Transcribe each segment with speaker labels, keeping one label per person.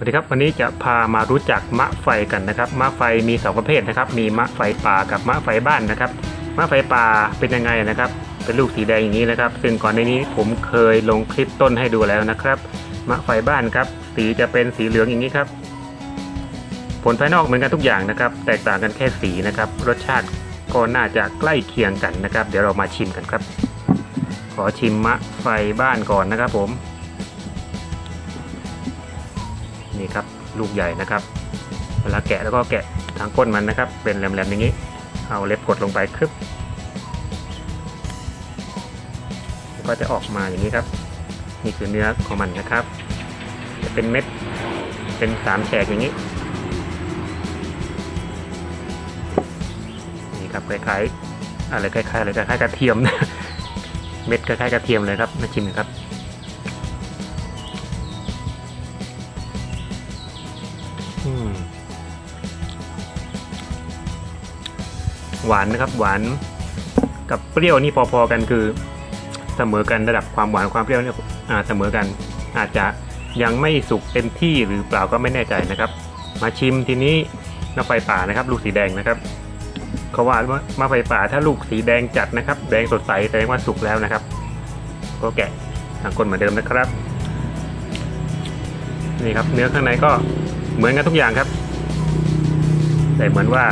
Speaker 1: สวัสดีครับวันนี้จะพามารู้จักมะไฟกันนะครับมะไฟมีสองประเภทนะครับมีมะไฟป่ากับมะไฟบ้านนะครับมะไฟป่าเป็นยังไงนะครับ เป็นลูกสีแดงอย่างนี้นะครับ ซึ่งก่อนในนี้ผมเคยลงคลิปต้นให้ดูแล้วนะครับมะไฟบ้านครับ สีจะเป็นสีเหลืองอย่างนี้ครับ ผลภายนอกเหมือนกันทุกอย่างนะครับ แตกต่างกันแค่สีนะครับ รสชาติก็น่าจะใกล้เคียงกันนะครับ เดี๋ยวเรามาชิมกันครับ ขอชิมมะไฟบ้านก่อนนะครับผม นี่ครับลูกใหญ่นะครับ เวลาแกะแล้วก็แกะทางก้นมันนะครับ เป็นแหลมๆอย่างนี้ เอาเล็บกดลงไปครึบก็จะออกมาอย่างนี้ครับ นี่คือเนื้อของมันนะครับ จะเป็นเม็ดเป็นสามแฉกอย่างนี้นี่ครับคล้ายๆอะไรคล้ายๆอะไรคล้ายๆกระเทียมนะเม็ดคล้ายๆกระเทียมเลยครับมาชิมครับ หวานนะครับ หวานกับเปรี้ยวนี่พอๆกันคือเสมอกันระดับความหวานความเปรี้ยวเนี่ยอ่าเสมอกันอาจจะยังไม่สุกเต็มที่หรือเปล่าก็ไม่แน่ใจนะครับ มาชิมทีนี้มะไฟป่านะครับ ลูกสีแดงนะครับเขาว่ามะไฟป่าถ้าลูกสีแดงจัดนะครับ แดงสดใสแสดงว่าสุกแล้วนะครับ ก็แกะทางก้นเหมือนเดิมนะครับ นี่ครับ เนื้อข้างในก็ เหมือนกันทุกอย่างครับ แต่เหมือนว่า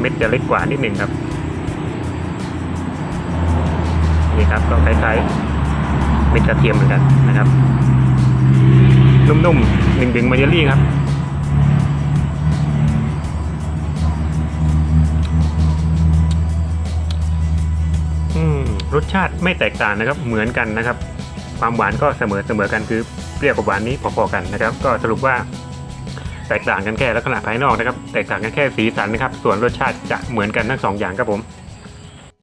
Speaker 1: เม็ดจะเล็กกว่านิดหนึ่งครับ นี่ครับก็คล้ายๆเม็ดกระเทียมเหมือนกันนะครับ นุ่มๆดึงๆมาเยลลี่ครับอืมรสชาติไม่แตกต่างนะครับเหมือนกันนะครับ ความหวานก็เสมอเสมอกันคือเปรี้ยวกับหวานนี้พอๆกันนะครับ ก็สรุปว่า แตกต่างกันแค่ลักษณะภายนอกนะครับ แตกต่างกันแค่สีสันนะครับ ส่วนรสชาติจะเหมือนกันทั้งสองอย่างครับผม